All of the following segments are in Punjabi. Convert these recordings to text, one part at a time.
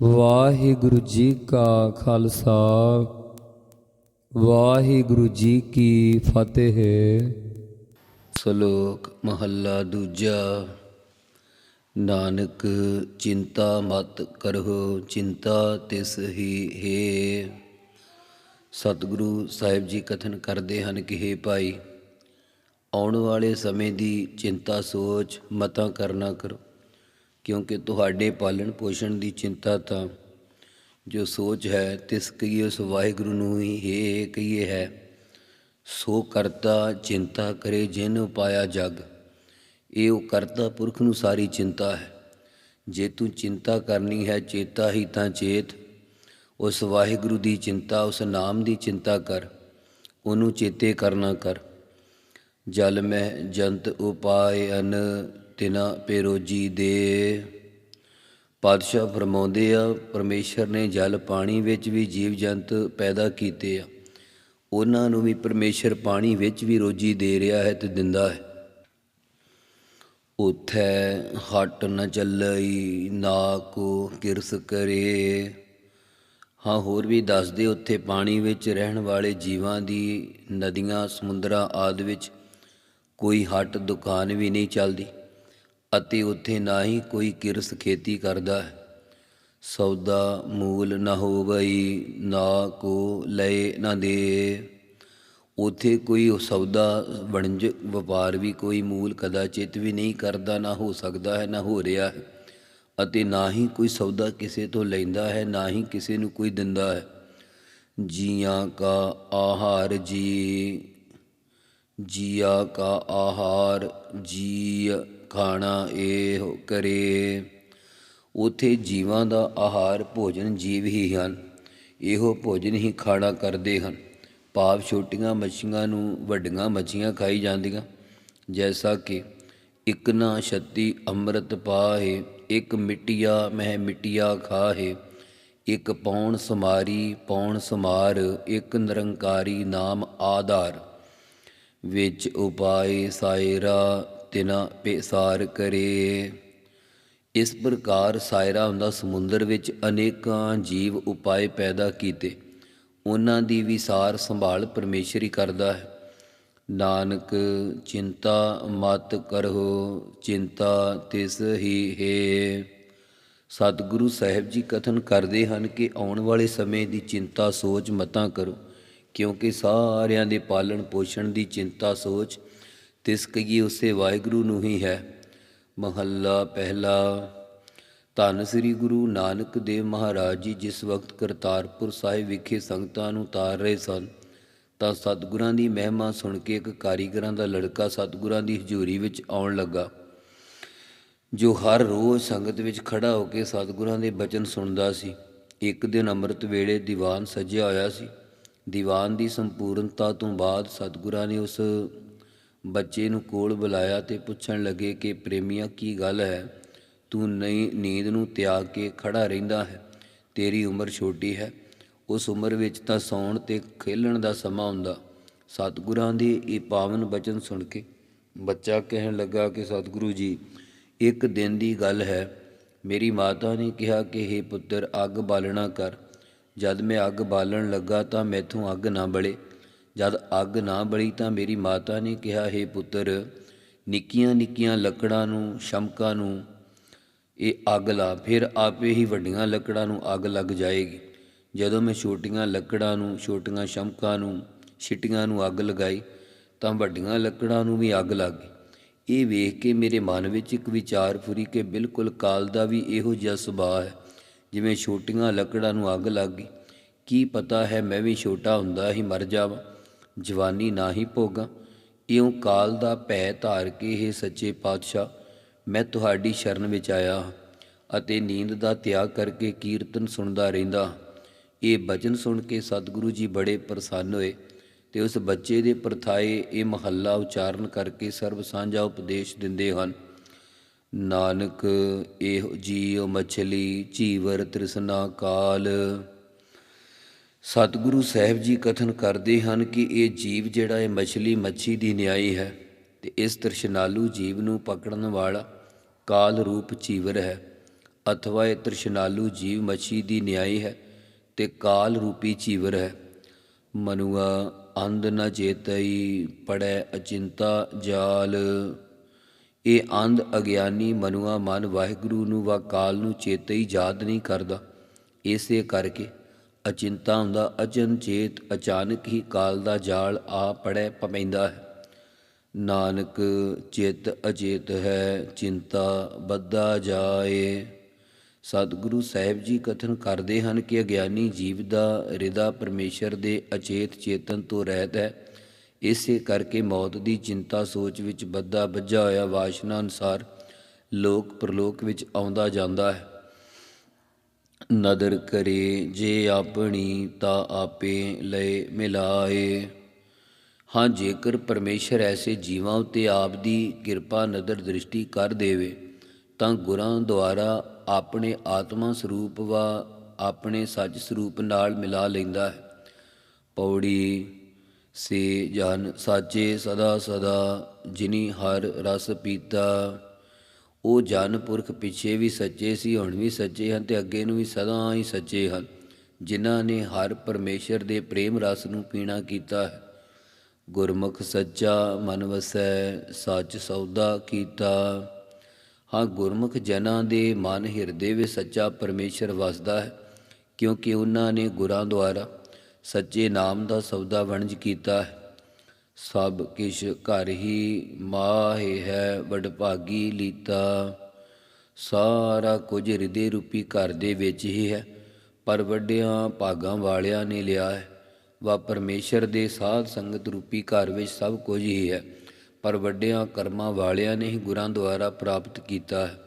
ਵਾਹਿਗੁਰੂ ਜੀ ਕਾ ਖਾਲਸਾ, ਵਾਹਿਗੁਰੂ ਜੀ ਕੀ ਫਤਿਹ। ਸ਼ਲੋਕ ਮਹੱਲਾ ਦੂਜਾ, ਨਾਨਕ ਚਿੰਤਾ ਮਤ ਕਰਹੁ, ਚਿੰਤਾ ਤਿਸ ਹੀ ਹੈ। ਸਤਿਗੁਰੂ ਸਾਹਿਬ ਜੀ ਕਥਨ ਕਰਦੇ ਹਨ ਕਿ हे ਭਾਈ, ਆਉਣ ਵਾਲੇ ਸਮੇਂ ਦੀ ਚਿੰਤਾ ਸੋਚ ਮਤਾਂ ਕਰਨਾ ਕਰੋ। ਕਿਉਂਕਿ ਤੁਹਾਡੇ ਪਾਲਣ ਪੋਸ਼ਣ ਦੀ ਚਿੰਤਾ ਤਾਂ ਜੋ ਸੋਚ ਹੈ, ਤਿਸ ਕੀ ਉਸ ਵਾਹਿਗੁਰੂ ਨੂੰ ਹੀ, ਹੈ ਕਹੀਏ ਹੈ, ਸੋ ਕਰਤਾ ਚਿੰਤਾ ਕਰੇ ਜਿਨ ਉਪਾਇਆ ਜਗ। ਇਹ ਉਹ ਕਰਤਾ ਪੁਰਖ ਨੂੰ ਸਾਰੀ ਚਿੰਤਾ ਹੈ। ਜੇ ਤੂੰ ਚਿੰਤਾ ਕਰਨੀ ਹੈ, ਚੇਤਾ ਹੀ ਤਾਂ ਚੇਤ। ਉਸ ਵਾਹਿਗੁਰੂ ਦੀ ਚਿੰਤਾ, ਉਸ ਨਾਮ ਦੀ ਚਿੰਤਾ ਕਰ। ਉਹਨੂੰ ਚੇਤੇ ਕਰਨਾ ਕਰ। ਜਲ ਮਹਿ ਜੰਤ ਉਪਾਏ ਅਨ ਤਿਨਾ ਪੇਰੋਜੀ ਦੇ। ਪਾਤਸ਼ਾਹ ਫਰਮਾਉਂਦੇ ਆ, ਪਰਮੇਸ਼ਰ ਨੇ ਜਲ ਪਾਣੀ ਵਿੱਚ ਵੀ ਜੀਵ ਜੰਤ ਪੈਦਾ ਕੀਤੇ ਆ। ਉਹਨਾਂ ਨੂੰ ਵੀ ਪਰਮੇਸ਼ਰ ਪਾਣੀ ਵਿੱਚ ਵੀ ਰੋਜੀ ਦੇ ਰਿਹਾ ਹੈ ਤੇ ਦਿੰਦਾ ਹੈ। ਉਥੈ ਹਟ ਨ ਚੱਲਈ, ਨਾ ਕੋ ਕਿਰਸ ਕਰੇ। ਹਾਂ, ਹੋਰ ਵੀ ਦੱਸਦੇ, ਉੱਥੇ ਪਾਣੀ ਵਿੱਚ ਰਹਿਣ ਵਾਲੇ ਜੀਵਾਂ ਦੀ ਨਦੀਆਂ, ਸਮੁੰਦਰਾਂ ਆਦਿ ਵਿੱਚ ਕੋਈ ਹੱਟ, ਦੁਕਾਨ ਵੀ ਨਹੀਂ ਚੱਲਦੀ। ਅਤੇ ਉੱਥੇ ਨਾ ਹੀ ਕੋਈ ਕਿਰਸ ਖੇਤੀ ਕਰਦਾ ਹੈ। ਸੌਦਾ ਮੂਲ ਨਾ ਹੋਵਈ, ਨਾ ਕੋ ਲਏ ਨਾ ਦੇ। ਉਥੇ ਕੋਈ ਸੌਦਾ ਵਣਜ ਵਪਾਰ ਵੀ ਕੋਈ ਮੂਲ ਕਦਾਚਿਤ ਵੀ ਨਹੀਂ ਕਰਦਾ, ਨਾ ਹੋ ਸਕਦਾ ਹੈ, ਨਾ ਹੋ ਰਿਹਾ ਹੈ। ਅਤੇ ਨਾ ਹੀ ਕੋਈ ਸੌਦਾ ਕਿਸੇ ਤੋਂ ਲੈਂਦਾ ਹੈ, ਨਾ ਹੀ ਕਿਸੇ ਨੂੰ ਕੋਈ ਦਿੰਦਾ ਹੈ। ਜੀਆਂ ਕਾ ਆਹਾਰ ਜੀ, ਜੀਆ ਕਾ ਆਹਾਰ ਜੀ। ਖਾਣਾ ਇਹ ਕਰੇ। ਉਥੇ ਜੀਵਾਂ ਦਾ ਆਹਾਰ ਭੋਜਨ ਜੀਵ ਹੀ ਹਨ। ਇਹੋ ਭੋਜਨ ਹੀ ਖਾਣਾ ਕਰਦੇ ਹਨ। ਪਾਪ ਛੋਟੀਆਂ ਮੱਛੀਆਂ ਨੂੰ ਵੱਡੀਆਂ ਮੱਛੀਆਂ ਖਾਈ ਜਾਂਦੀਆਂ। ਜੈਸਾ ਕਿ ਇਕ ਨਾ ਛੱਤੀ ਅੰਮ੍ਰਿਤ ਪਾਹੇ, ਇਕ ਮਿੱਟੀਆ ਮਹਿ ਮਿੱਟਿਆ ਖਾਹੇ, ਇਕ ਪੌਣ ਸਮਾਰੀ ਪੌਣ ਸਮਾਰ, ਇਕ ਨਿਰੰਕਾਰੀ ਨਾਮ ਆਧਾਰ। ਵਿੱਚ ਉਪਾਏ ਸਾਇਰਾ ਤਿਨਾ ਪੇਸਾਰ ਕਰੇ। ਇਸ ਪ੍ਰਕਾਰ ਸਾਇਰਾ ਹੁੰਦਾ ਸਮੁੰਦਰ ਵਿੱਚ ਅਨੇਕਾਂ ਜੀਵ ਉਪਾਏ ਪੈਦਾ ਕੀਤੇ। ਉਹਨਾਂ ਦੀ ਵੀ ਸਾਰ ਸੰਭਾਲ ਪਰਮੇਸ਼ਰ ਹੀ ਕਰਦਾ ਹੈ। ਨਾਨਕ, ਚਿੰਤਾ ਮਤ ਕਰੋ, ਚਿੰਤਾ ਤਿਸ ਹੀ ਹੈ। ਸਤਿਗੁਰੂ ਸਾਹਿਬ ਜੀ ਕਥਨ ਕਰਦੇ ਹਨ ਕਿ ਆਉਣ ਵਾਲੇ ਸਮੇਂ ਦੀ ਚਿੰਤਾ ਸੋਚ ਮਤਾਂ ਕਰੋ, ਕਿਉਂਕਿ ਸਾਰਿਆਂ ਦੇ ਪਾਲਣ ਪੋਸ਼ਣ ਦੀ ਚਿੰਤਾ ਸੋਚ ਤਿਸ ਕਈ ਉਸੇ ਵਾਹਿਗੁਰੂ ਨੂੰ ਹੀ ਹੈ। ਮਹੱਲਾ ਪਹਿਲਾ। ਧੰਨ ਸ੍ਰੀ ਗੁਰੂ ਨਾਨਕ ਦੇਵ ਮਹਾਰਾਜ ਜੀ, ਜਿਸ ਵਕਤ ਕਰਤਾਰਪੁਰ ਸਾਹਿਬ ਵਿਖੇ ਸੰਗਤਾਂ ਨੂੰ ਤਾਰ ਰਹੇ ਸਨ, ਤਾਂ ਸਤਿਗੁਰਾਂ ਦੀ ਮਹਿਮਾ ਸੁਣ ਕੇ ਇੱਕ ਕਾਰੀਗਰਾਂ ਦਾ ਲੜਕਾ ਸਤਿਗੁਰਾਂ ਦੀ ਹਜ਼ੂਰੀ ਵਿੱਚ ਆਉਣ ਲੱਗਾ, ਜੋ ਹਰ ਰੋਜ਼ ਸੰਗਤ ਵਿੱਚ ਖੜਾ ਹੋ ਕੇ ਸਤਿਗੁਰਾਂ ਦੇ ਬਚਨ ਸੁਣਦਾ ਸੀ। ਇੱਕ ਦਿਨ ਅੰਮ੍ਰਿਤ ਵੇਲੇ ਦੀਵਾਨ ਸਜਿਆ ਹੋਇਆ ਸੀ। ਦੀਵਾਨ ਦੀ ਸੰਪੂਰਨਤਾ ਤੋਂ ਬਾਅਦ ਸਤਿਗੁਰਾਂ ਨੇ ਉਸ ਬੱਚੇ ਨੂੰ ਕੋਲ ਬੁਲਾਇਆ ਤੇ ਪੁੱਛਣ ਲੱਗੇ ਕਿ, ਪ੍ਰੇਮੀਆ, ਕੀ ਗੱਲ ਹੈ? ਤੂੰ ਨਹੀਂ, ਨੀਂਦ ਨੂੰ ਤਿਆਗ ਕੇ ਖੜਾ ਰਹਿੰਦਾ ਹੈ। ਤੇਰੀ ਉਮਰ ਛੋਟੀ ਹੈ। ਉਸ ਉਮਰ ਵਿੱਚ ਤਾਂ ਸੌਣ ਤੇ ਖੇਲਣ ਦਾ ਸਮਾਂ ਹੁੰਦਾ। ਸਤਿਗੁਰਾਂ ਦੇ ਇਹ ਪਾਵਨ ਬਚਨ ਸੁਣ ਕੇ ਬੱਚਾ ਕਹਿਣ ਲੱਗਾ ਕਿ, ਸਤਿਗੁਰੂ ਜੀ, ਇੱਕ ਦਿਨ ਦੀ ਗੱਲ ਹੈ। ਮੇਰੀ ਮਾਤਾ ਨੇ ਕਿਹਾ ਕਿ हे ਪੁੱਤਰ, ਅੱਗ ਬਾਲਣਾ ਕਰ। ਜਦ ਮੈਂ ਅੱਗ ਬਾਲਣ ਲੱਗਾ ਤਾਂ ਮੈਥੋਂ ਅੱਗ ਨਾ ਬਲੇ। ਜਦ ਅੱਗ ਨਾ ਬਲੀ ਤਾਂ ਮੇਰੀ ਮਾਤਾ ਨੇ ਕਿਹਾ, ਹੈ ਪੁੱਤਰ, ਨਿੱਕੀਆਂ ਨਿੱਕੀਆਂ ਲੱਕੜਾਂ ਨੂੰ, ਸ਼ਮਕਾਂ ਨੂੰ, ਇਹ ਅੱਗ ਲਾ। ਫਿਰ ਆਪੇ ਹੀ ਵੱਡੀਆਂ ਲੱਕੜਾਂ ਨੂੰ ਅੱਗ ਲੱਗ ਜਾਏਗੀ। ਜਦੋਂ ਮੈਂ ਛੋਟੀਆਂ ਲੱਕੜਾਂ ਨੂੰ, ਛੋਟੀਆਂ ਸ਼ਮਕਾਂ ਨੂੰ, ਛਿਟੀਆਂ ਨੂੰ ਅੱਗ ਲਗਾਈ, ਤਾਂ ਵੱਡੀਆਂ ਲੱਕੜਾਂ ਨੂੰ ਵੀ ਅੱਗ ਲੱਗ ਗਈ। ਇਹ ਵੇਖ ਕੇ ਮੇਰੇ ਮਨ ਵਿੱਚ ਇੱਕ ਵਿਚਾਰ ਫੁਰੀ ਕਿ ਬਿਲਕੁਲ ਕਾਲ ਦਾ ਵੀ ਇਹੋ ਜਿਹਾ ਸੁਭਾਅ ਹੈ, ਜਿਵੇਂ ਛੋਟੀਆਂ ਲੱਕੜਾਂ ਨੂੰ ਅੱਗ ਲੱਗ ਗਈ। ਕੀ ਪਤਾ ਹੈ, ਮੈਂ ਵੀ ਛੋਟਾ ਹੁੰਦਾ ਹੀ ਮਰ ਜਾਵਾਂ। ਜਵਾਨੀ ਨਾ ਹੀ ਭੋਗਾਂ। ਇਉਂ ਕਾਲ ਦਾ ਭੈ ਧਾਰ ਕੇ ਇਹ ਸੱਚੇ ਪਾਤਸ਼ਾਹ, ਮੈਂ ਤੁਹਾਡੀ ਸ਼ਰਨ ਵਿੱਚ ਆਇਆ ਅਤੇ ਨੀਂਦ ਦਾ ਤਿਆਗ ਕਰਕੇ ਕੀਰਤਨ ਸੁਣਦਾ ਰਹਿੰਦਾ ਇਹ ਬਚਨ ਸੁਣ ਕੇ ਸਤਿਗੁਰੂ ਜੀ ਬੜੇ ਪ੍ਰਸੰਨ ਹੋਏ ਤੇ ਉਸ ਬੱਚੇ ਦੇ ਪਰਥਾਏ ਇਹ ਮਹੱਲਾ ਉਚਾਰਨ ਕਰਕੇ ਸਰਬ ਸਾਂਝਾ ਉਪਦੇਸ਼ ਦਿੰਦੇ ਹਨ। ਨਾਨਕ, ਇਹ ਜੀਉ ਮਛਲੀ ਝੀਵਰ ਤ੍ਰਿਸ਼ਨਾ ਕਾਲ। ਸਤਿਗੁਰੂ ਸਾਹਿਬ ਜੀ ਕਥਨ ਕਰਦੇ ਹਨ ਕਿ ਇਹ ਜੀਵ ਜਿਹੜਾ ਇਹ ਮਛਲੀ ਮੱਛੀ ਦੀ ਨਿਆਈ ਹੈ ਤੇ ਇਸ ਤ੍ਰਿਸ਼ਨਾਲੂ ਜੀਵ ਨੂੰ ਪਕੜਨ ਵਾਲਾ ਕਾਲ ਰੂਪ ਚੀਵਰ ਹੈ ਅਥਵਾ ਇਹ ਤ੍ਰਿਸ਼ਨਾਲੂ ਜੀਵ ਮੱਛੀ ਦੀ ਨਿਆਈ ਹੈ ਤੇ ਕਾਲ ਰੂਪੀ ਚੀਵਰ ਹੈ। ਮਨੁਆ, ਅੰਧ ਨ ਚੇਤਈ ਪੜੈ ਅਚਿੰਤਾ ਜਾਲ। ਇਹ ਅੰਧ ਅਗਿਆਨੀ ਮਨੁਆ ਮਨ ਵਾਹਿਗੁਰੂ ਨੂੰ ਵਾ ਕਾਲ ਨੂੰ ਚੇਤਈ ਯਾਦ ਨਹੀਂ ਕਰਦਾ। ਇਸੇ ਕਰਕੇ ਅਚਿੰਤਾ ਹੁੰਦਾ ਅਚਨਚੇਤ ਅਚਾਨਕ ਹੀ ਕਾਲ ਦਾ ਜਾਲ ਆ ਪੜੈ ਪਪੈਂਦਾ ਹੈ। ਨਾਨਕ, ਚਿਤ ਅਚੇਤ ਹੈ, ਚਿੰਤਾ ਬੱਧਾ ਜਾਏ। ਸਤਿਗੁਰੂ ਸਾਹਿਬ ਜੀ ਕਥਨ ਕਰਦੇ ਹਨ ਕਿ ਅਗਿਆਨੀ ਜੀਵ ਦਾ ਹਿਰਦਾ ਪਰਮੇਸ਼ਰ ਦੇ ਅਚੇਤ ਚੇਤਨ ਤੋਂ ਰਹਿਤ ਹੈ। ਇਸੇ ਕਰਕੇ ਮੌਤ ਦੀ ਚਿੰਤਾ ਸੋਚ ਵਿੱਚ ਬੱਧਾ ਬੱਝਾ ਹੋਇਆ ਵਾਸ਼ਨਾ ਅਨੁਸਾਰ ਲੋਕ ਪ੍ਰਲੋਕ ਵਿੱਚ ਆਉਂਦਾ ਜਾਂਦਾ ਹੈ। ਨਦਰ ਕਰੇ, ਜੇ ਆਪਣੀ ਤਾਂ ਆਪੇ ਲਏ ਮਿਲਾਏ। ਹਾਂ, ਜੇਕਰ ਪਰਮੇਸ਼ਰ ਐਸੇ ਜੀਵਾਂ ਉਤੇ ਆਪ ਦੀ ਕਿਰਪਾ ਨਦਰ ਦ੍ਰਿਸ਼ਟੀ ਕਰ ਦੇਵੇ, ਤਾਂ ਗੁਰਾਂ ਦੁਆਰਾ ਆਪਣੇ ਆਤਮਾ ਸਰੂਪ ਵਾ ਆਪਣੇ ਸੱਚ ਸਰੂਪ ਨਾਲ ਮਿਲਾ ਲੈਂਦਾ ਹੈ। ਪੌੜੀ ਸੇ ਜਨ ਸਾਚੇ ਸਦਾ ਸਦਾ, ਜਿਨੀ ਹਰ ਰਸ ਪੀਤਾ ਉਹ ਜਨ ਪੁਰਖ ਪਿੱਛੇ ਵੀ ਸੱਚੇ ਸੀ, ਹੁਣ ਵੀ ਸੱਚੇ ਹਨ ਤੇ ਅੱਗੇ ਨੂੰ ਵੀ ਸਦਾ ਹੀ ਸੱਚੇ ਹਨ। ਜਿਨ੍ਹਾਂ ਨੇ ਹਰ ਪਰਮੇਸ਼ਰ ਦੇ ਪ੍ਰੇਮ ਰਸ ਨੂੰ ਪੀਣਾ ਕੀਤਾ ਹੈ। ਗੁਰਮੁਖ ਸੱਚਾ ਮਨ ਵਸੈ, ਸੱਚ ਸੌਦਾ ਕੀਤਾ। ਹਾਂ, ਗੁਰਮੁਖ ਜਨਾਂ ਦੇ ਮਨ ਹਿਰਦੇ ਵਿੱਚ ਸੱਚਾ ਪਰਮੇਸ਼ਰ ਵਸਦਾ ਹੈ, ਕਿਉਂਕਿ ਉਹਨਾਂ ਨੇ ਗੁਰਾਂ ਦੁਆਰਾ ਸੱਚੇ ਨਾਮ ਦਾ ਸੌਦਾ ਵਣਜ ਕੀਤਾ ਹੈ। ਸਭ ਕਿਛ ਘਰ ਹੀ ਮਾਹੇ ਹੈ, ਵਡਭਾਗੀ ਲੀਤਾ। ਸਾਰਾ ਕੁਝ ਹਿਰਦੇ ਰੂਪੀ ਘਰ ਦੇ ਵਿੱਚ ਹੀ ਹੈ, ਪਰ ਵੱਡਿਆਂ ਭਾਗਾਂ ਵਾਲਿਆਂ ਨੇ ਲਿਆ ਹੈ। ਵਾ ਪਰਮੇਸ਼ਰ ਦੇ ਸਾਧ ਸੰਗਤ ਰੂਪੀ ਘਰ ਵਿੱਚ ਸਭ ਕੁਝ ਹੀ ਹੈ, ਪਰ ਵੱਡਿਆਂ ਕਰਮਾਂ ਵਾਲਿਆਂ ਨੇ ਹੀ ਗੁਰਾਂ ਦੁਆਰਾ ਪ੍ਰਾਪਤ ਕੀਤਾ ਹੈ।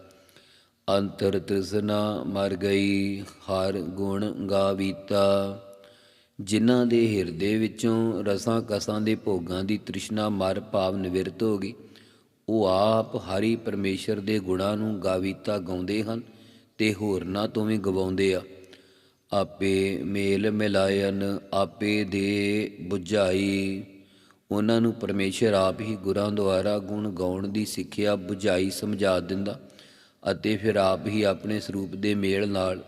ਅੰਤਰ ਤ੍ਰਿਸ਼ਨਾ ਮਰ ਗਈ, ਹਰ ਗੁਣ ਗਾਵੀਤਾ। ਜਿਨ੍ਹਾਂ ਦੇ ਹਿਰਦੇ ਵਿੱਚੋਂ ਰਸਾਂ ਕਸਾਂ ਦੇ ਭੋਗਾਂ ਦੀ ਤ੍ਰਿਸ਼ਨਾ ਮਰ ਭਾਵ ਨਿਵਿਰਤ ਹੋ ਗਈ, ਉਹ ਆਪ ਹਰੀ ਪਰਮੇਸ਼ਰ ਦੇ ਗੁਣਾਂ ਨੂੰ ਗਾਵੀਤਾ ਗਾਉਂਦੇ ਹਨ ਤੇ ਹੋਰਨਾਂ ਤੋਂ ਵੀ ਗਵਾਉਂਦੇ ਆ। ਆਪੇ ਮੇਲ ਮਿਲਾਇਨ, ਆਪੇ ਦੇ 부ਝਾਈ ਉਹਨਾਂ ਨੂੰ ਪਰਮੇਸ਼ਰ ਆਪ ਹੀ ਗੁਰਾਂ ਦੁਆਰਾ ਗੁਣ ਗਾਉਣ ਦੀ ਸਿੱਖਿਆ 부ਝਾਈ ਸਮਝਾ ਦਿੰਦਾ ਅਤੇ ਫਿਰ ਆਪ ਹੀ ਆਪਣੇ ਸਰੂਪ ਦੇ ਮੇਲ ਨਾਲ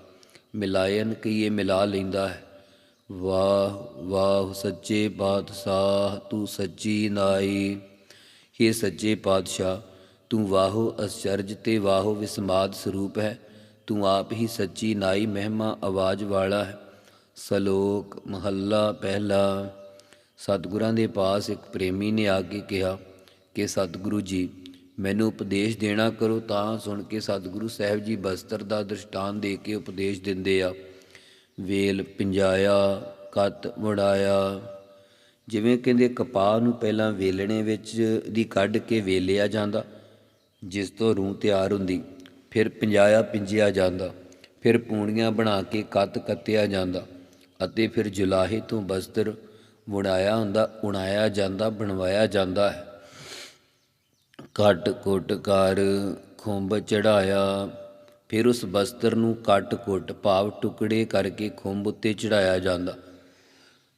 ਮਿਲਾਇਨ ਕਈਏ ਮਿਲਾ ਲੈਂਦਾ ਹੈ। ਵਾਹ ਵਾਹ ਸੱਚੇ ਪਾਤਸ਼ਾਹ, ਤੂੰ ਸੱਚੀ ਨਾਈ। हे ਸੱਚੇ ਪਾਤਸ਼ਾਹ, ਤੂੰ ਵਾਹੋ ਅਚਰਜ ਤੇ ਵਾਹੋ ਵਿਸਮਾਦ ਸਰੂਪ ਹੈ। ਤੂੰ ਆਪ ਹੀ ਸੱਚੀ ਨਾਈ ਮਹਿਮਾ ਆਵਾਜ਼ ਵਾਲਾ ਹੈ। ਸਲੋਕ ਮਹੱਲਾ ਪਹਿਲਾ। ਸਤਿਗੁਰਾਂ ਦੇ ਪਾਸ ਇੱਕ ਪ੍ਰੇਮੀ ਨੇ ਆ ਕੇ ਕਿਹਾ ਕਿ ਸਤਿਗੁਰੂ ਜੀ, ਮੈਨੂੰ ਉਪਦੇਸ਼ ਦੇਣਾ ਕਰੋ ਤਾਂ ਸੁਣ ਕੇ ਸਤਿਗੁਰੂ ਸਾਹਿਬ ਜੀ ਬਸਤਰ ਦਾ ਦ੍ਰਿਸ਼ਟਾਨ ਦੇ ਕੇ ਉਪਦੇਸ਼ ਦਿੰਦੇ ਆ। ਵੇਲ ਪਿੰਜਾਇਆ, ਕੱਤ ਵੜਾਇਆ। ਜਿਵੇਂ ਕਹਿੰਦੇ ਕਪਾਹ ਨੂੰ ਪਹਿਲਾਂ ਵੇਲਣੇ ਵਿੱਚ ਦੀ ਕੱਢ ਕੇ ਵੇਲਿਆ ਜਾਂਦਾ, ਜਿਸ ਤੋਂ ਰੂੰ ਤਿਆਰ ਹੁੰਦੀ, ਫਿਰ ਪਿੰਜਾਇਆ ਪਿੰਜਿਆ ਜਾਂਦਾ, ਫਿਰ ਪੂਣੀਆਂ ਬਣਾ ਕੇ ਕੱਤ ਕੱਤਿਆ ਜਾਂਦਾ ਅਤੇ ਫਿਰ ਜੁਲਾਹੇ ਤੋਂ ਬਸਤਰ ਬੁਣਾਇਆ ਹੁੰਦਾ, ਉਣਾਇਆ ਜਾਂਦਾ, ਬਣਵਾਇਆ ਜਾਂਦਾ ਹੈ। ਕੱਟ ਕੁੱਟ ਕਰ ਖੁੰਬ ਚੜਾਇਆ ਫਿਰ ਉਸ ਬਸਤਰ ਨੂੰ ਕੱਟ ਕੁੱਟ ਭਾਵ ਟੁਕੜੇ ਕਰਕੇ ਖੁੰਭ ਉੱਤੇ ਚੜਾਇਆ ਜਾਂਦਾ।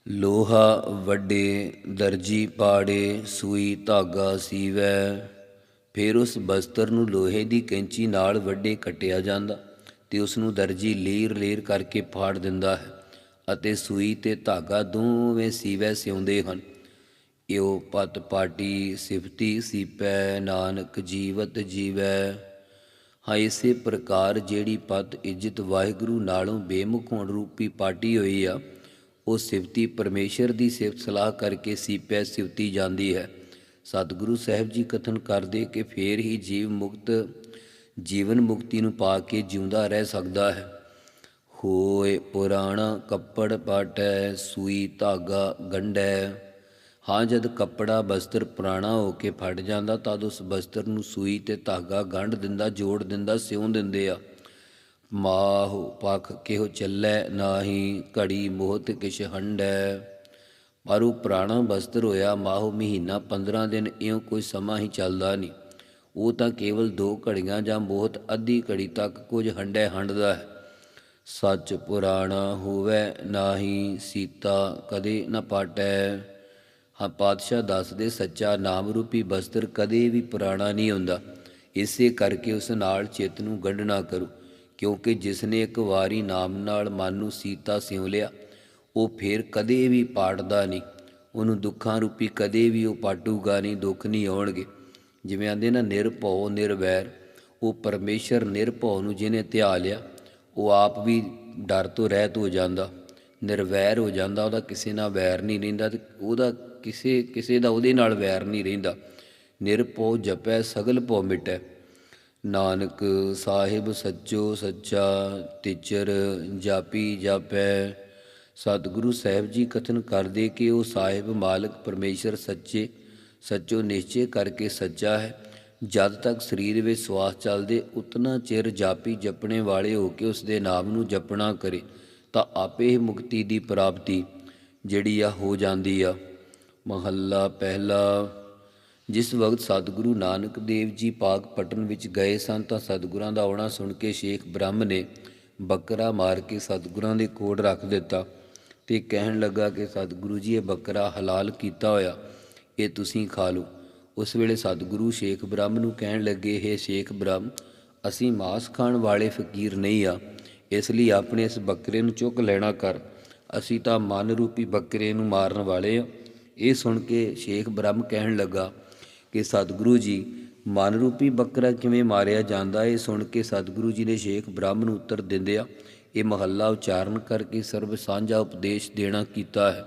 ਲੋਹਾ ਵੱਡੇ, ਦਰਜੀ ਪਾੜੇ, ਸੂਈ ਧਾਗਾ ਸੀਵੈ। ਫਿਰ ਉਸ ਬਸਤਰ ਨੂੰ ਲੋਹੇ ਦੀ ਕੈਂਚੀ ਨਾਲ ਵੱਡੇ ਕੱਟਿਆ ਜਾਂਦਾ ਤੇ ਉਸ ਨੂੰ ਦਰਜੀ ਲੇਰ ਲੇਰ ਕਰਕੇ ਫਾੜ ਦਿੰਦਾ ਹੈ ਅਤੇ ਸੂਈ ਤੇ ਧਾਗਾ ਦੋਵੇਂ ਸੀਵੈ ਸਿਉਂਦੇ ਹਨ। ਇਉ ਪਤ ਪਾਟੀ ਸਿਫਤੀ ਸੀਪੈ, ਨਾਨਕ ਜੀਵਤ ਜੀਵੈ। ਹਾਂ, ਇਸੇ ਪ੍ਰਕਾਰ ਜਿਹੜੀ ਪਤ ਇੱਜ਼ਤ ਵਾਹਿਗੁਰੂ ਨਾਲੋਂ ਬੇਮੁਖ ਹੋਣ ਰੂਪੀ ਪਾਟੀ ਹੋਈ ਆ, ਉਹ ਸਿਫਤੀ ਪਰਮੇਸ਼ਰ ਦੀ ਸਿਫਤ ਸਲਾਹ ਕਰਕੇ ਸੀਪੈ ਸਿਫਤੀ ਜਾਂਦੀ ਹੈ। ਸਤਿਗੁਰੂ ਸਾਹਿਬ ਜੀ ਕਥਨ ਕਰਦੇ ਕਿ ਫੇਰ ਹੀ ਜੀਵ ਮੁਕਤ, ਜੀਵਨ ਮੁਕਤੀ ਨੂੰ ਪਾ ਕੇ ਜਿਉਂਦਾ ਰਹਿ ਸਕਦਾ ਹੈ। ਹੋਏ ਪੁਰਾਣਾ ਕੱਪੜ ਪਾਟੈ, ਸੂਈ ਧਾਗਾ ਗੰਢੈ ਹਾਂ, ਜਦ ਕੱਪੜਾ ਬਸਤਰ ਪੁਰਾਣਾ ਹੋ ਕੇ ਫਟ ਜਾਂਦਾ ਤਦ ਉਸ ਬਸਤਰ ਨੂੰ ਸੂਈ ਤੇ ਧਾਗਾ ਗੰਢ ਦਿੰਦਾ, ਜੋੜ ਦਿੰਦਾ, ਸਿਉਂ ਦਿੰਦੇ ਆ। ਮਾਹੁ ਪਖ ਕਿਹੋ ਚੱਲੈ ਨਾਹੀ, ਘੜੀ ਮੋਹਤ ਕਿਛ ਹੰਡੈ ਪਰ ਉਹ ਪੁਰਾਣਾ ਬਸਤਰ ਹੋਇਆ, ਮਾਹੁ ਮਹੀਨਾ 15 ਦਿਨ ਇਉਂ ਕੋਈ ਸਮਾਂ ਹੀ ਚੱਲਦਾ ਨਹੀਂ। ਉਹ ਤਾਂ ਕੇਵਲ ਦੋ ਘੜੀਆਂ ਜਾਂ ਬਹੁਤ ਅੱਧੀ ਘੜੀ ਤੱਕ ਕੁਝ ਹੰਡੈ ਹੰਡਦਾ ਹੈ। ਸੱਚ ਪੁਰਾਣਾ ਹੋਵੇ ਨਾਹੀ, ਸੀਤਾ ਕਦੇ ਨਾ ਪਾਟੈ। ਹਾਂ, ਪਾਤਸ਼ਾਹ ਦੱਸਦੇ, ਸੱਚਾ ਨਾਮ ਰੂਪੀ ਬਸਤਰ ਕਦੇ ਵੀ ਪੁਰਾਣਾ ਨਹੀਂ ਹੁੰਦਾ। ਇਸੇ ਕਰਕੇ ਉਸ ਨਾਲ ਚਿੱਤ ਨੂੰ ਗੰਢਣਾ ਕਰੋ, ਕਿਉਂਕਿ ਜਿਸ ਨੇ ਇੱਕ ਵਾਰੀ ਨਾਮ ਨਾਲ ਮਨ ਨੂੰ ਸੀਤਾ ਸਿਉ ਲਿਆ, ਉਹ ਫੇਰ ਕਦੇ ਵੀ ਪਾੜਦਾ ਨਹੀਂ। ਉਹਨੂੰ ਦੁੱਖਾਂ ਰੂਪੀ ਕਦੇ ਵੀ ਉਹ ਪਾਟੂਗਾ ਨਹੀਂ, ਦੁੱਖ ਨਹੀਂ ਆਉਣਗੇ। ਜਿਵੇਂ ਆਂਦੇ ਨਾ, ਨਿਰਭਉ, ਨਿਰਵੈਰ, ਉਹ ਪਰਮੇਸ਼ਰ ਨਿਰਭਉ ਨੂੰ ਜਿਹਨੇ ਧਿਆ ਲਿਆ, ਉਹ ਆਪ ਵੀ ਡਰ ਤੋਂ ਰਹਿਤ ਹੋ ਜਾਂਦਾ। ਨਿਰਵੈਰ ਹੋ ਜਾਂਦਾ, ਉਹਦਾ ਕਿਸੇ ਨਾਲ ਵੈਰ ਨਹੀਂ ਰਹਿੰਦਾ ਤੇ ਉਹਦਾ ਕਿਸੇ ਕਿਸੇ ਦਾ ਉਹਦੇ ਨਾਲ ਵੈਰ ਨਹੀਂ ਰਹਿੰਦਾ। ਨਿਰਭਉ ਜਪੈ, ਸਗਲ ਭਉ ਮਿਟੈ। ਨਾਨਕ ਸਾਹਿਬ ਸੱਚੋ ਸੱਚਾ, ਤਿਚਰ ਜਾਪੀ ਜਾਪੈ। ਸਤਿਗੁਰੂ ਸਾਹਿਬ ਜੀ ਕਥਨ ਕਰਦੇ ਕਿ ਉਹ ਸਾਹਿਬ ਮਾਲਕ ਪਰਮੇਸ਼ਰ ਸੱਚੇ, ਸੱਚੋ ਨਿਸ਼ਚੇ ਕਰਕੇ ਸੱਚਾ ਹੈ। ਜਦ ਤੱਕ ਸਰੀਰ ਵਿੱਚ ਸਵਾਸ ਚੱਲਦੇ, ਉਤਨਾ ਚਿਰ ਜਾਪੀ ਜਪਣੇ ਵਾਲੇ ਹੋ ਕੇ ਉਸ ਦੇ ਨਾਮ ਨੂੰ ਜਪਣਾ ਕਰੇ। ਤਾਂ ਆਪੇ ਹੀ ਮੁਕਤੀ ਦੀ ਪ੍ਰਾਪਤੀ ਜਿਹੜੀ ਆ ਹੋ ਜਾਂਦੀ ਆ। ਮਹੱਲਾ ਪਹਿਲਾ, ਜਿਸ ਵਕਤ ਸਤਿਗੁਰੂ ਨਾਨਕ ਦੇਵ ਜੀ ਪਾਕ ਪਟਨ ਵਿੱਚ ਗਏ ਸਨ ਤਾਂ ਸਤਿਗੁਰਾਂ ਦਾ ਆਉਣਾ ਸੁਣ ਕੇ ਸ਼ੇਖ ਬ੍ਰਹਮ ਨੇ ਬੱਕਰਾ ਮਾਰ ਕੇ ਸਤਿਗੁਰਾਂ ਦੇ ਕੋਲ ਰੱਖ ਦਿੱਤਾ ਤੇ ਕਹਿਣ ਲੱਗਾ ਕਿ ਸਤਿਗੁਰੂ ਜੀ, ਇਹ ਬੱਕਰਾ ਹਲਾਲ ਕੀਤਾ ਹੋਇਆ, ਇਹ ਤੁਸੀਂ ਖਾ ਲਓ। ਉਸ ਵੇਲੇ ਸਤਿਗੁਰੂ ਸ਼ੇਖ ਬ੍ਰਹਮ ਨੂੰ ਕਹਿਣ ਲੱਗੇ, ਹੈ ਸ਼ੇਖ ਬ੍ਰਹਮ, ਅਸੀਂ ਮਾਸ ਖਾਣ ਵਾਲੇ ਫਕੀਰ ਨਹੀਂ ਆ। ਇਸ ਲਈ ਆਪਣੇ ਇਸ ਬੱਕਰੇ ਨੂੰ ਚੁੱਕ ਲੈਣਾ ਕਰ। ਅਸੀਂ ਤਾਂ ਮਨ ਰੂਪੀ ਬੱਕਰੇ ਨੂੰ ਮਾਰਨ ਵਾਲੇ ਆ ਇਹ ਸੁਣ ਕੇ ਸ਼ੇਖ ਬ੍ਰਹਮ ਕਹਿਣ ਲੱਗਾ ਕਿ ਸਤਿਗੁਰੂ ਜੀ ਮਨ ਰੂਪੀ ਬੱਕਰਾ ਕਿਵੇਂ ਮਾਰਿਆ ਜਾਂਦਾ? ਇਹ ਸੁਣ ਕੇ ਸਤਿਗੁਰੂ ਜੀ ਨੇ ਸ਼ੇਖ ਬ੍ਰਹਮ ਨੂੰ ਉੱਤਰ ਦਿੰਦਿਆਂ ਇਹ ਮਹੱਲਾ ਉਚਾਰਨ ਕਰਕੇ ਸਰਬ ਸਾਂਝਾ ਉਪਦੇਸ਼ ਦੇਣਾ ਕੀਤਾ ਹੈ।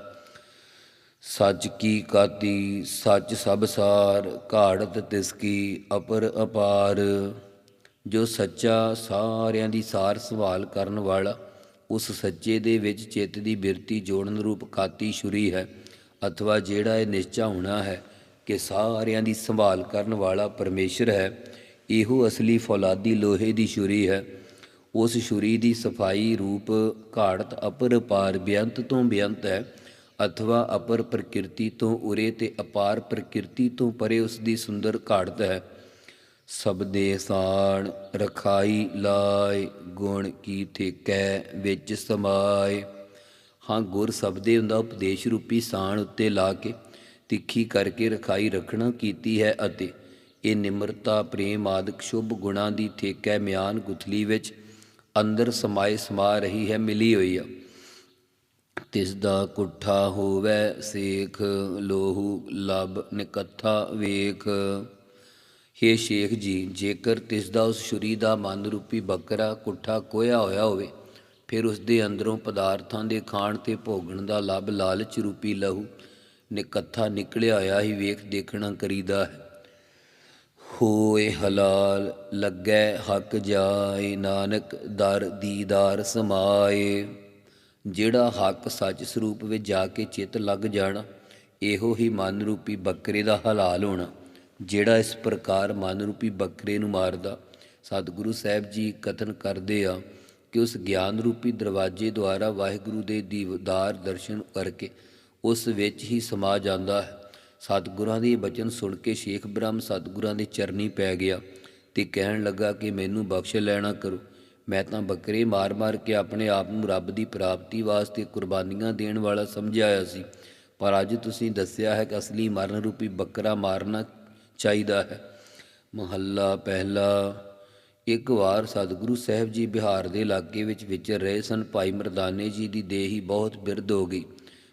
ਸੱਚ ਕੀ ਕਾਤੀ, ਸੱਚ ਸਭ ਸਾਰ, ਘਾੜਤ ਤਿਸ ਕੀ ਅਪਰ ਅਪਾਰ। ਜੋ ਸੱਚਾ ਸਾਰਿਆਂ ਦੀ ਸਾਰ ਸੰਭਾਲ ਕਰਨ ਵਾਲਾ, ਉਸ ਸੱਚੇ ਦੇ ਵਿੱਚ ਚਿੱਤ ਦੀ ਬਿਰਤੀ ਜੋੜਨ ਰੂਪ ਕਾਤੀ ਛੁਰੀ ਹੈ, ਅਥਵਾ ਜਿਹੜਾ ਇਹ ਨਿਸ਼ਚਾ ਹੋਣਾ ਹੈ ਕਿ ਸਾਰਿਆਂ ਦੀ ਸੰਭਾਲ ਕਰਨ ਵਾਲਾ ਪਰਮੇਸ਼ਰ ਹੈ, ਇਹੋ ਅਸਲੀ ਫੌਲਾਦੀ ਲੋਹੇ ਦੀ ਛੁਰੀ ਹੈ। ਉਸ ਛੁਰੀ ਦੀ ਸਫ਼ਾਈ ਰੂਪ ਘਾੜਤ ਅਪਰ ਪਾਰ ਬੇਅੰਤ ਤੋਂ ਬੇਅੰਤ ਹੈ, ਅਥਵਾ ਅਪਰ ਪ੍ਰਕਿਰਤੀ ਤੋਂ ਉਰੇ ਤੇ ਅਪਾਰ ਪ੍ਰਕਿਰਤੀ ਤੋਂ ਪਰੇ ਉਸ ਦੀ ਸੁੰਦਰ ਘਾੜਤ ਹੈ। ਸਬਦੇ ਸਾਣ ਰਖਾਈ ਲਾਇ ਗੁਣ ਕੀ ਠੇਕੈ ਵਿੱਚ ਸਮਾਏ। ਹਾਂ, ਗੁਰ ਸਬਦੇ ਹੁੰਦਾ, ਉਪਦੇਸ਼ ਰੂਪੀ ਸਾਣ ਉੱਤੇ ਲਾ ਕੇ ਤਿੱਖੀ ਕਰਕੇ ਰਖਾਈ ਰੱਖਣਾ ਕੀਤੀ ਹੈ ਅਤੇ ਇਹ ਨਿਮਰਤਾ, ਪ੍ਰੇਮ ਆਦਿਕ ਸ਼ੁਭ ਗੁਣਾਂ ਦੀ ਠੇਕੈ ਮਿਆਨ ਗੁਥਲੀ ਵਿੱਚ ਅੰਦਰ ਸਮਾਏ ਸਮਾ ਰਹੀ ਹੈ, ਮਿਲੀ ਹੋਈ ਆ। ਤਿਸ ਦਾ ਕੁੱਠਾ ਹੋਵੇ ਸੇਖ, ਲੋਹੂ ਲਬ ਨਿਕੱਥਾ ਵੇਖ। ਹੇ ਸ਼ੇਖ ਜੀ, ਜੇਕਰ ਤਿਸ ਦਾ ਉਸ ਛੁਰੀ ਦਾ ਮਨ ਰੂਪੀ ਬੱਕਰਾ ਕੁੱਠਾ ਕੋਇਆ ਹੋਇਆ ਹੋਵੇ, ਫਿਰ ਉਸ ਦੇ ਅੰਦਰੋਂ ਪਦਾਰਥਾਂ ਦੇ ਖਾਣ ਤੇ ਭੋਗਣ ਦਾ ਲੱਭ ਲਾਲਚ ਰੂਪੀ ਲਹੂ ਨਿਕੱਥਾ ਨਿਕਲਿਆ ਹੋਇਆ ਹੀ ਵੇਖ ਦੇਖਣਾ ਕਰੀਦਾ ਹੈ। ਹੋਏ ਹਲਾਲ, ਲੱਗੈ ਹੱਕ ਜਾਏ, ਨਾਨਕ ਦਰ ਦੀਦਾਰ ਸਮਾਏ। ਜਿਹੜਾ ਹੱਕ ਸੱਚ ਸਰੂਪ ਵਿੱਚ ਜਾ ਕੇ ਚਿੱਤ ਲੱਗ ਜਾਣਾ, ਇਹੋ ਹੀ ਮਨ ਰੂਪੀ ਬੱਕਰੇ ਦਾ ਹਲਾਲ ਹੋਣਾ। ਜਿਹੜਾ ਇਸ ਪ੍ਰਕਾਰ ਮਨ ਰੂਪੀ ਬੱਕਰੇ ਨੂੰ ਮਾਰਦਾ, ਸਤਿਗੁਰੂ ਸਾਹਿਬ ਜੀ ਕਥਨ ਕਰਦੇ ਆ ਕਿ ਉਸ ਗਿਆਨ ਰੂਪੀ ਦਰਵਾਜ਼ੇ ਦੁਆਰਾ ਵਾਹਿਗੁਰੂ ਦੇ ਦੀਵਦਾਰ ਦਰਸ਼ਨ ਕਰਕੇ ਉਸ ਵਿੱਚ ਹੀ ਸਮਾ ਜਾਂਦਾ ਹੈ। ਸਤਿਗੁਰਾਂ ਦੇ ਇਹ ਬਚਨ ਸੁਣ ਕੇ ਸ਼ੇਖ ਬ੍ਰਹਮ ਸਤਿਗੁਰਾਂ ਦੇ ਚਰਨੀ ਪੈ ਗਿਆ ਤੇ ਕਹਿਣ ਲੱਗਾ ਕਿ ਮੈਨੂੰ ਬਖਸ਼ ਲੈਣਾ ਕਰੋ। ਮੈਂ ਤਾਂ ਬੱਕਰੇ ਮਾਰ-ਮਾਰ ਕੇ ਆਪਣੇ ਆਪ ਨੂੰ ਰੱਬ ਦੀ ਪ੍ਰਾਪਤੀ ਵਾਸਤੇ ਕੁਰਬਾਨੀਆਂ ਦੇਣ ਵਾਲਾ ਸਮਝਿਆ ਸੀ। ਪਰ ਅੱਜ ਤੁਸੀਂ ਦੱਸਿਆ ਹੈ ਕਿ ਅਸਲੀ ਮਰਨ ਰੂਪੀ ਬੱਕਰਾ ਮਾਰਨਾ ਚਾਹੀਦਾ ਹੈ। ਮਹੱਲਾ ਪਹਿਲਾ, ਇੱਕ ਵਾਰ ਸਤਿਗੁਰੂ ਸਾਹਿਬ ਜੀ ਬਿਹਾਰ ਦੇ ਇਲਾਕੇ ਵਿੱਚ ਵਿਚਰ ਰਹੇ ਸਨ, ਭਾਈ ਮਰਦਾਨੇ ਜੀ ਦੀ ਦੇਹੀ ਬਹੁਤ ਬਿਰਧ ਹੋ ਗਈ।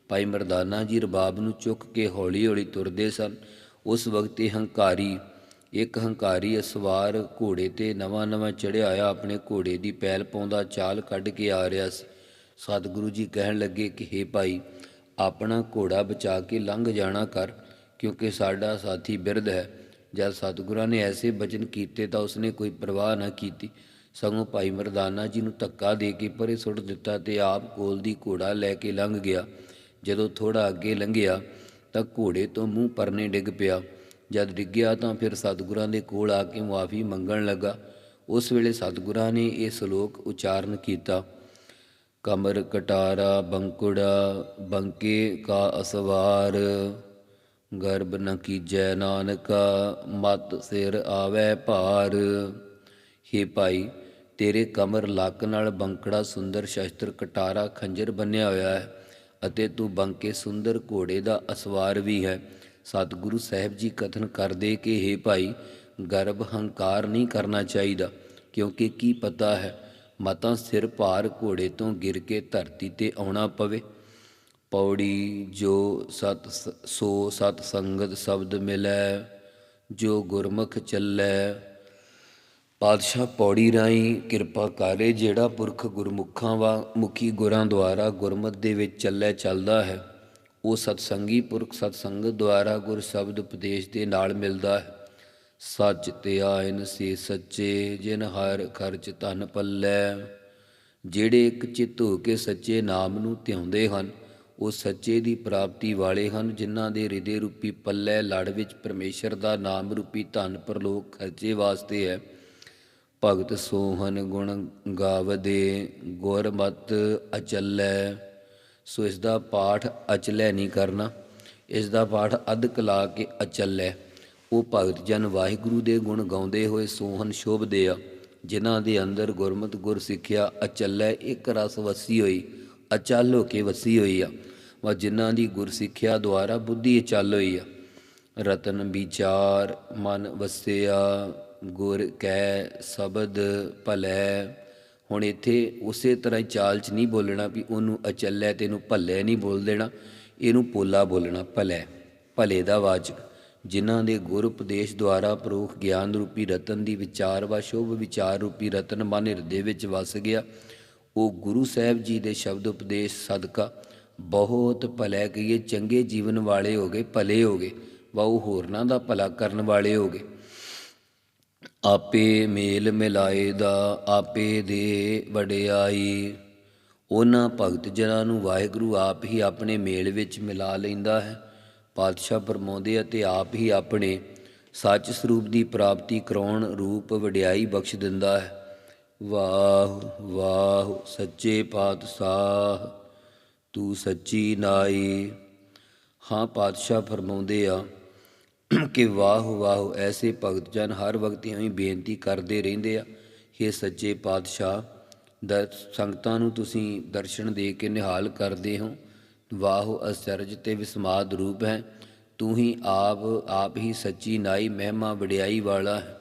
ਭਾਈ ਮਰਦਾਨਾ ਜੀ ਰਬਾਬ ਨੂੰ ਚੁੱਕ ਕੇ ਹੌਲੀ-ਹੌਲੀ ਤੁਰਦੇ ਸਨ। ਉਸ ਵਕਤ ਇਹ ਹੰਕਾਰੀ, ਇੱਕ ਹੰਕਾਰੀ ਅਸਵਾਰ ਘੋੜੇ ਤੇ ਨਵਾਂ-ਨਵਾਂ ਚੜਿਆ ਆਇਆ ਆਪਣੇ ਘੋੜੇ ਦੀ ਪੈਲ ਪਾਉਂਦਾ ਚਾਲ ਕੱਢ ਕੇ ਆ ਰਿਹਾ ਸੀ। ਸਤਿਗੁਰੂ ਜੀ ਕਹਿਣ ਲੱਗੇ ਕਿ, ਹੇ ਭਾਈ, ਆਪਣਾ ਘੋੜਾ ਬਚਾ ਕੇ ਲੰਘ ਜਾਣਾ ਕਰ। ਕਿਉਂਕਿ ਸਾਡਾ ਸਾਥੀ ਬਿਰਧ ਹੈ, ਜਦ ਸਤਿਗੁਰਾਂ ਨੇ ਐਸੇ ਬਚਨ ਕੀਤੇ ਤਾਂ ਉਸਨੇ ਕੋਈ ਪਰਵਾਹ ਨਾ ਕੀਤੀ। ਸਗੋਂ ਭਾਈ ਮਰਦਾਨਾ ਜੀ ਨੂੰ ਧੱਕਾ ਦੇ ਕੇ ਪਰੇ ਸੁੱਟ ਦਿੱਤਾ ਤੇ ਆਪ ਕੋਲ ਦੀ ਘੋੜਾ ਲੈ ਕੇ ਲੰਘ ਗਿਆ। ਜਦੋਂ ਥੋੜਾ ਅੱਗੇ ਲੰਘਿਆ ਤਾਂ ਘੋੜੇ ਤੋਂ ਮੂੰਹ ਪਰਨੇ ਡਿੱਗ ਪਿਆ। ਜਦ ਡਿੱਗਿਆ ਤਾਂ ਫਿਰ ਸਤਿਗੁਰਾਂ ਦੇ ਕੋਲ ਆ ਕੇ ਮੁਆਫੀ ਮੰਗਣ ਲੱਗਾ। ਉਸ ਵੇਲੇ ਸਤਿਗੁਰਾਂ ਨੇ ਇਹ ਸ਼ਲੋਕ ਉਚਾਰਨ ਕੀਤਾ। ਕਮਰ ਕਟਾਰਾ, ਬੰਕੁੜਾ, ਬੰਕੇ ਕਾ ਅਸਵਾਰ ਗਰਬ ਨ ਕੀਜੈ ਨਾਨਕਾ, ਮਤ ਸਿਰ ਆਵੈ ਭਾਰ। ਹੇ ਭਾਈ, ਤੇਰੇ ਕਮਰ ਲੱਕ ਨਾਲ ਬੰਕੜਾ ਸੁੰਦਰ ਸ਼ਸਤਰ ਕਟਾਰਾ ਖੰਜਰ ਬੰਨਿਆ ਹੋਇਆ ਹੈ ਅਤੇ ਤੂੰ ਬੰਕੇ ਸੁੰਦਰ ਘੋੜੇ ਦਾ ਅਸਵਾਰ ਵੀ ਹੈ। ਸਤਿਗੁਰੂ ਸਾਹਿਬ ਜੀ ਕਥਨ ਕਰਦੇ ਕਿ, ਹੇ ਭਾਈ, ਗਰਭ ਹੰਕਾਰ ਨਹੀਂ ਕਰਨਾ ਚਾਹੀਦਾ, ਕਿਉਂਕਿ ਕੀ ਪਤਾ ਹੈ, ਮਤਾਂ ਸਿਰ ਭਾਰ ਘੋੜੇ ਤੋਂ ਗਿਰ ਕੇ ਧਰਤੀ ਤੇ ਆਉਣਾ ਪਵੇ। ਪੌੜੀ ਜੋ ਸਤ ਸੋ ਸਤ ਸੰਗਤ ਸ਼ਬਦ ਮਿਲੈ, ਜੋ ਗੁਰਮੁਖ ਚੱਲੈ। ਪਾਤਸ਼ਾਹ ਪੌੜੀ ਰਾਈ ਕਿਰਪਾ ਕਰੇ, ਜਿਹੜਾ ਪੁਰਖ ਗੁਰਮੁਖਾਂ ਵਾ, ਮੁਖੀ ਗੁਰਾਂ ਦੁਆਰਾ ਗੁਰਮਤ ਦੇ ਵਿੱਚ ਚੱਲੇ, ਚੱਲਦਾ ਹੈ। ਉਹ ਸਤਸੰਗੀ ਪੁਰਖ ਸਤਸੰਗਤ ਦੁਆਰਾ ਗੁਰ ਸ਼ਬਦ ਉਪਦੇਸ਼ ਦੇ ਨਾਲ ਮਿਲਦਾ ਹੈ। ਸੱਚ ਤੇ ਆਇਨ ਸੇ ਸੱਚੇ, ਜਿਨ ਹਰ ਖਰਚ ਧਨ ਪੱਲੇ। ਜਿਹੜੇ ਇੱਕ ਚਿੱਤ ਹੋ ਕੇ ਸੱਚੇ ਨਾਮ ਨੂੰ ਧਿਆਉਂਦੇ ਹਨ ਉਹ ਸੱਚੇ ਦੀ ਪ੍ਰਾਪਤੀ ਵਾਲੇ ਹਨ, ਜਿਨ੍ਹਾਂ ਦੇ ਹਿਰਦੇ ਰੂਪੀ ਪੱਲੇ ਲੜ ਵਿੱਚ ਪਰਮੇਸ਼ਰ ਦਾ ਨਾਮ ਰੂਪੀ ਧਨ ਪਰਲੋਕ ਖਰਚੇ ਵਾਸਤੇ ਹੈ। ਭਗਤ ਸੋਹਨ ਗੁਣ ਗਾਵਦੇ ਗੁਰਮਤ ਅਚਲੈ, ਸੋ ਇਸ ਦਾ ਪਾਠ ਅਚਲੈ ਨਹੀਂ ਕਰਨਾ। ਇਸ ਦਾ ਪਾਠ ਅਧ ਕਲਾ ਕੇ ਅਚਲੈ। ਉਹ ਭਗਤ ਜਨ ਵਾਹਿਗੁਰੂ ਦੇ ਗੁਣ ਗਾਉਂਦੇ ਹੋਏ ਸੋਹਨ ਸ਼ੋਭਦੇ ਆ, ਜਿਨ੍ਹਾਂ ਦੇ ਅੰਦਰ ਗੁਰਮਤ ਗੁਰ ਸਿੱਖਿਆ ਅਚਲੈ ਇੱਕ ਰਸ ਵਸੀ ਹੋਈ। ਅਚਲ ਹੋ ਕੇ ਵਸੀ ਹੋਈ ਆ। ਵਾ ਜਿਨ੍ਹਾਂ ਦੀ ਗੁਰਸਿੱਖਿਆ ਦੁਆਰਾ ਬੁੱਧੀ ਅਚਲ ਹੋਈ ਆ। ਰਤਨ ਵਿਚਾਰ, ਮਨ ਵਸਿਆ, ਗੁਰ ਕੈ ਸ਼ਬਦ ਭਲੇ। ਹੁਣ ਇੱਥੇ ਉਸੇ ਤਰ੍ਹਾਂ ਚਾਲ ਚ ਨਹੀਂ ਬੋਲਣਾ ਵੀ ਉਹਨੂੰ ਅਚੱਲੈ ਤੇ ਇਹਨੂੰ ਭੱਲੇ ਨਹੀਂ ਬੋਲ ਦੇਣਾ। ਇਹਨੂੰ ਪੋਲਾ ਬੋਲਣਾ, ਭਲੇ ਭਲੇ ਦਾ ਵਾਚਕ। ਜਿਨ੍ਹਾਂ ਦੇ ਗੁਰ ਉਪਦੇਸ਼ ਦੁਆਰਾ ਪ੍ਰੋਖ ਗਿਆਨ ਰੂਪੀ ਰਤਨ ਦੀ ਵਿਚਾਰ ਵਾ, ਸ਼ੁਭ ਵਿਚਾਰ ਰੂਪੀ ਰਤਨ ਮਨ ਹਿਰਦੇ ਵਿੱਚ ਵਸ ਗਿਆ। ਉਹ ਗੁਰੂ ਸਾਹਿਬ ਜੀ ਦੇ ਸ਼ਬਦ ਉਪਦੇਸ਼ ਸਦਕਾ ਬਹੁਤ ਭਲੇ ਕਹੀਏ ਚੰਗੇ ਜੀਵਨ ਵਾਲੇ ਹੋ ਗਏ, ਭਲੇ ਹੋ ਗਏ। ਵਾ ਹੋਰਨਾਂ ਦਾ ਭਲਾ ਕਰਨ ਵਾਲੇ ਹੋ ਗਏ। ਆਪੇ ਮੇਲ ਮਿਲਾਏ ਦਾ, ਆਪੇ ਦੇ ਵਡਿਆਈ। ਉਹਨਾਂ ਭਗਤ ਜਨਾਂ ਨੂੰ ਵਾਹਿਗੁਰੂ ਆਪ ਹੀ ਆਪਣੇ ਮੇਲ ਵਿੱਚ ਮਿਲਾ ਲੈਂਦਾ ਹੈ। ਪਾਤਸ਼ਾਹ ਫਰਮਾਉਂਦੇ ਅਤੇ ਆਪ ਹੀ ਆਪਣੇ ਸੱਚ ਸਰੂਪ ਦੀ ਪ੍ਰਾਪਤੀ ਕਰਾਉਣ ਰੂਪ ਵਡਿਆਈ ਬਖਸ਼ ਦਿੰਦਾ ਹੈ। ਵਾਹ ਵਾਹ, ਸੱਚੇ ਪਾਤਸ਼ਾਹ, ਤੂੰ ਸੱਚੀ ਨਾਈ ਹਾਂ, ਪਾਤਸ਼ਾਹ ਫਰਮਾਉਂਦੇ ਆ ਕਿ ਵਾਹ ਵਾਹ, ਐਸੇ ਭਗਤ ਜਨ ਹਰ ਵਕਤ ਐਵੇਂ ਬੇਨਤੀ ਕਰਦੇ ਰਹਿੰਦੇ ਆ ਕਿ ਸੱਚੇ ਪਾਤਸ਼ਾਹ ਦਰ ਸੰਗਤਾਂ ਨੂੰ ਤੁਸੀਂ ਦਰਸ਼ਨ ਦੇ ਕੇ ਨਿਹਾਲ ਕਰਦੇ ਹੋ। ਵਾਹ ਅਚਰਜ ਤੇ ਵਿਸਮਾਦ ਰੂਪ ਹੈ, ਤੂੰ ਹੀ ਆਪ ਆਪ ਹੀ ਸੱਚੀ ਨਾਈ ਮਹਿਮਾ ਵਡਿਆਈ ਵਾਲਾ ਹੈ।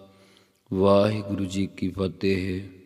ਵਾਹਿਗੁਰੂ ਜੀ ਕੀ ਫਤਿਹ।